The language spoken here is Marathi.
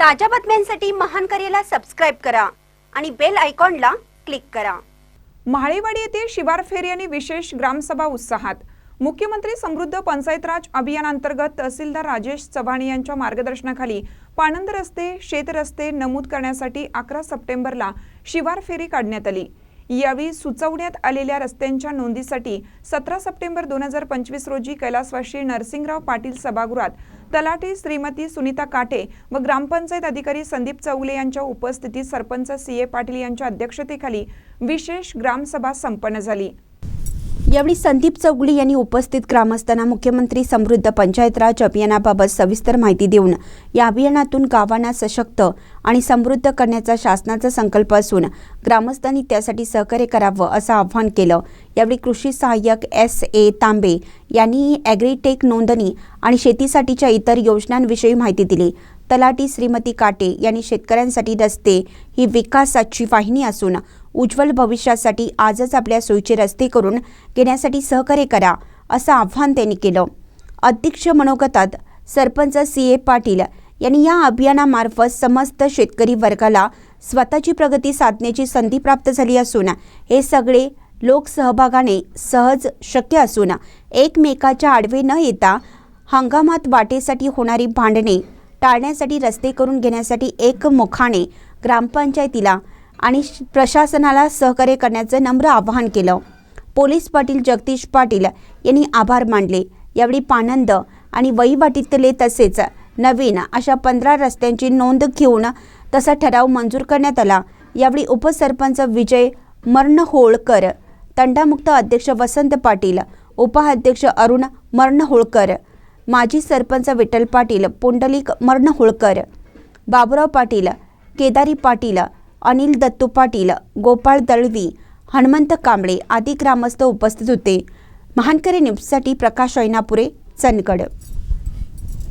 ताज्या बातम्यांसाठी महान करेला सबस्क्राईब करा आणि बेल आयकॉनला क्लिक करा. महाळेवाडी येथे शिवार फेरी आणि विशेष ग्रामसभा उत्साहात मुख्यमंत्री समृद्ध पंचायत राज अभियानांतर्गत तहसीलदार राजेश चव्हाण यांच्या मार्गदर्शनाखाली पाणंद रस्ते शेत रस्ते नमूद करण्यासाठी अकरा सप्टेंबरला शिवार फेरी काढण्यात आली. यावेळी सुचवण्यात आलेल्या रस्त्यांच्या नोंदीसाठी सतरा सप्टेंबर दोन हजार पंचवीस रोजी कैलासवाशी नरसिंगराव पाटील सभागृहात तलाठी श्रीमती सुनीता काटे व ग्रामपंचायत अधिकारी संदीप चौगले यांच्या उपस्थितीत सरपंच सी ए पाटील यांच्या अध्यक्षतेखाली विशेष ग्रामसभा संपन्न झाली. यावेळी संदीप चौगुले यांनी उपस्थित ग्रामस्थांना मुख्यमंत्री समृद्ध पंचायत राज अभियानाबाबत सविस्तर माहिती देऊन या अभियानातून गावांना सशक्त आणि समृद्ध करण्याचा शासनाचा संकल्प असून ग्रामस्थांनी त्यासाठी सहकार्य करावं असं आवाहन केलं. यावेळी कृषी सहाय्यक एस ए तांबे यांनी ॲग्रीटेक नोंदणी आणि शेतीसाठीच्या इतर योजनांविषयी माहिती दिली. तलाटी श्रीमती काटे यांनी शेतकऱ्यांसाठी रस्ते ही विकासाची वाहिनी असून उज्ज्वल भविष्यासाठी आजच आपल्या सोयीचे रस्ते करून घेण्यासाठी सहकार्य करा असं आव्हान त्यांनी केलं. अध्यक्ष मनोगतात सरपंच सी. ए. पाटील यांनी या अभियानामार्फत समस्त शेतकरी वर्गाला स्वतःची प्रगती साधण्याची संधी प्राप्त झाली असून हे सगळे लोकसहभागाने सहज शक्य असून एकमेकाच्या आडवे न येता हंगामात वाटेसाठी होणारी भांडणे टाळण्यासाठी रस्ते करून घेण्यासाठी एकमुखाने ग्रामपंचायतीला आणि श- प्रशासनाला सहकार्य करण्याचं नम्र आवाहन केलं. पोलीस पाटील जगदीश पाटील यांनी आभार मानले. यावेळी पानंद आणि वहिवाटीतले तसेच नवीन अशा पंधरा रस्त्यांची नोंद घेऊन तसा ठराव मंजूर करण्यात आला. यावेळी उपसरपंच विजय मर्णहोळकर तंडामुक्त अध्यक्ष वसंत पाटील उपाध्यक्ष अरुण मरणहोळकर माजी सरपंच विठ्ठल पाटील पुंडलिक मरणहोळकर बाबुराव पाटील केदारी पाटील अनिल दत्तू पाटील गोपाळ दळवी हनुमंत कांबळे आदी ग्रामस्थ उपस्थित होते. महानकरी न्यूजसाठी प्रकाश ऐनापुरे चंदगड.